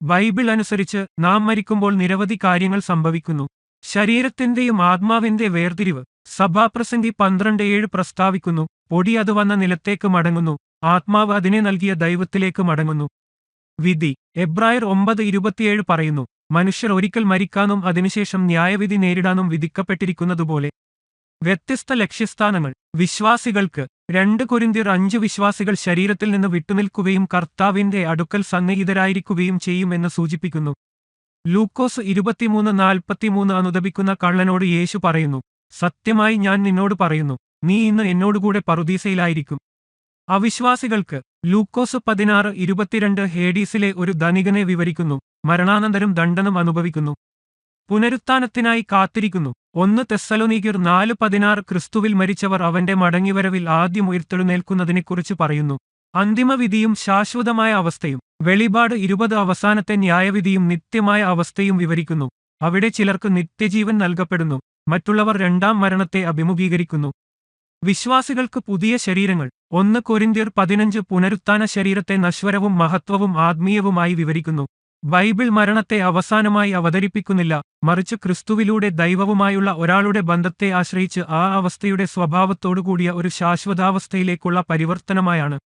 Bible അനുസരിച്ച് നാം മരിക്കുമ്പോൾ നിരവധി കാര്യങ്ങൾ സംഭവിക്കുന്നു. ശരീരത്തിന്റെയും ആത്മാവിന്റെ വേർതിരിവ് സഭാപ്രസംഗി പന്ത്രണ്ട് ഏഴ് പ്രസ്താവിക്കുന്നു. പൊടി അത് വന്ന നിലത്തേക്ക് മടങ്ങുന്നു. ആത്മാവ് അതിനെ നൽകിയ ദൈവത്തിലേക്ക് മടങ്ങുന്നു. വിധി എബ്രായർ ഒമ്പത് ഇരുപത്തിയേഴ് പറയുന്നു. മനുഷ്യർ ഒരിക്കൽ മരിക്കാനും അതിനുശേഷം ന്യായവിധി നേരിടാനും വിധിക്കപ്പെട്ടിരിക്കുന്നതുപോലെ വ്യത്യസ്ത ലക്ഷ്യസ്ഥാനങ്ങൾ വിശ്വാസികൾക്ക് രണ്ട് കൊരിന്തിയർ അഞ്ച് വിശ്വാസികൾ ശരീരത്തിൽ നിന്ന് വിട്ടുനിൽക്കുകയും കർത്താവിന്റെ അടുക്കൽ സന്നിഹിതരായിരിക്കുകയും ചെയ്യുമെന്ന് സൂചിപ്പിക്കുന്നു. ലൂക്കോസ് ഇരുപത്തിമൂന്ന് നാൽപ്പത്തിമൂന്ന് അനുദപിക്കുന്ന കള്ളനോട് യേശു പറയുന്നു സത്യമായി ഞാൻ നിന്നോട് പറയുന്നു നീ ഇന്ന് എന്നോടുകൂടെ പറുദീസയിലായിരിക്കും. അവിശ്വാസികൾക്ക് ലൂക്കോസ് പതിനാറ് ഇരുപത്തിരണ്ട് ഹേഡീസിലെ ഒരു ധനികനെ വിവരിക്കുന്നു മരണാനന്തരം ദണ്ഡനം അനുഭവിക്കുന്നു. പുനരുത്ഥാനത്തിനായി കാത്തിരിക്കുന്നു. ഒന്ന് തെസ്സലോനീകർ നാല് പതിനാറ് ക്രിസ്തുവിൽ മരിച്ചവർ അവന്റെ മടങ്ങിവരവിൽ ആദ്യം ഉയർത്തെഴുന്നേൽക്കുന്നതിനെക്കുറിച്ച് പറയുന്നു. അന്തിമവിധിയും ശാശ്വതമായ അവസ്ഥയും വെളിപാട് ഇരുപത് അവസാനത്തെ ന്യായവിധിയും നിത്യമായ അവസ്ഥയും വിവരിക്കുന്നു. അവിടെ ചിലർക്ക് നിത്യജീവൻ നൽകപ്പെടുന്നു മറ്റുള്ളവർ രണ്ടാം മരണത്തെ അഭിമുഖീകരിക്കുന്നു. വിശ്വാസികൾക്ക് പുതിയ ശരീരങ്ങൾ ഒന്ന് കൊരിന്തിയർ പതിനഞ്ച് പുനരുത്ഥാന ശരീരത്തെ നശ്വരവും മഹത്വവും ആത്മീയവുമായി വിവരിക്കുന്നു. ബൈബിൾ മരണത്തെ അവസാനമായി അവതരിപ്പിക്കുന്നില്ല. മറിച്ച് ക്രിസ്തുവിലൂടെ ദൈവവുമായുള്ള ഒരാളുടെ ബന്ധത്തെ ആശ്രയിച്ച് ആ അവസ്ഥയുടെ സ്വഭാവത്തോടുകൂടിയ ഒരു ശാശ്വതാവസ്ഥയിലേക്കുള്ള പരിവർത്തനമായാണ്.